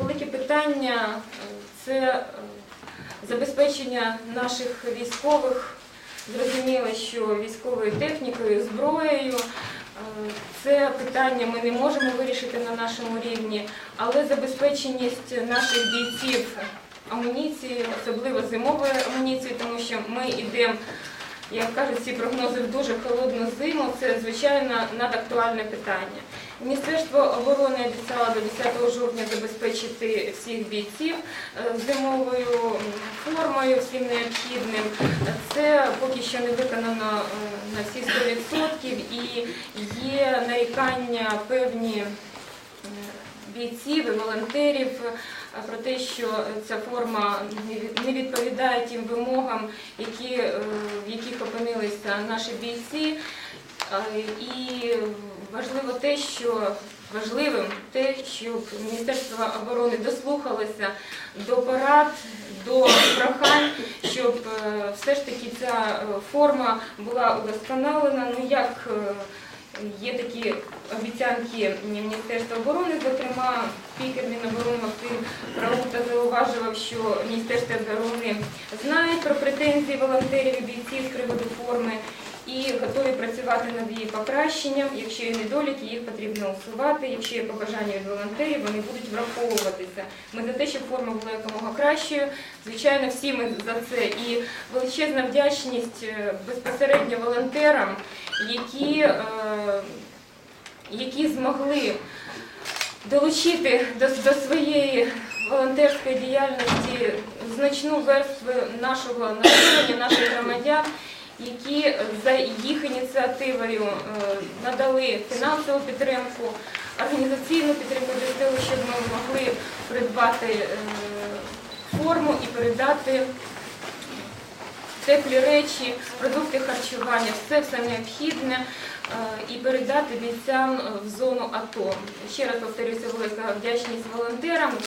велике питання це е, забезпечення наших військових. Зрозуміло, що військовою технікою, зброєю е, це питання ми не можемо вирішити на нашому рівні, але забезпеченість наших бійців амуніцією, особливо зимовою амуніцією, тому що ми йдемо, як кажуть, ці прогнози в дуже холодну зиму. Це звичайно надактуальне питання. Міністерство оборони обіцяло до 10 жовтня забезпечити всіх бійців е, зимовою формою, всім необхідним. Це поки що не виконано е, на всі 100% і є нарікання певні бійців і волонтерів е, про те, що ця форма не відповідає тим вимогам, які, в яких опинилися наші бійці. Е, І важливо те, що важливим те, щоб Міністерство оборони дослухалося до порад, до прохань, щоб е, все ж таки ця е, форма була удосконалена. Ну як є такі обіцянки Міністерства оборони, зокрема, спікер Міноборони Максим Раута зауважував, що Міністерство оборони знає про претензії волонтерів і бійців з приводу форми і готові працювати над її покращенням. Якщо є недоліки, їх потрібно усувати. Якщо є побажання від волонтерів, вони будуть враховуватися. Ми за те, щоб форма була якомога кращою. Звичайно, всі ми за це. І величезна вдячність е, безпосередньо волонтерам, які, е, які змогли долучити до, до своєї волонтерської діяльності значну верству нашого населення, наших громадян, які за їх ініціативою е, надали фінансову підтримку, організаційну підтримку для того, щоб ми могли придбати е, форму і передати теплі речі, продукти харчування, все все необхідне е, і передати бійцям в зону АТО. Ще раз повторюся, велика вдячність волонтерам.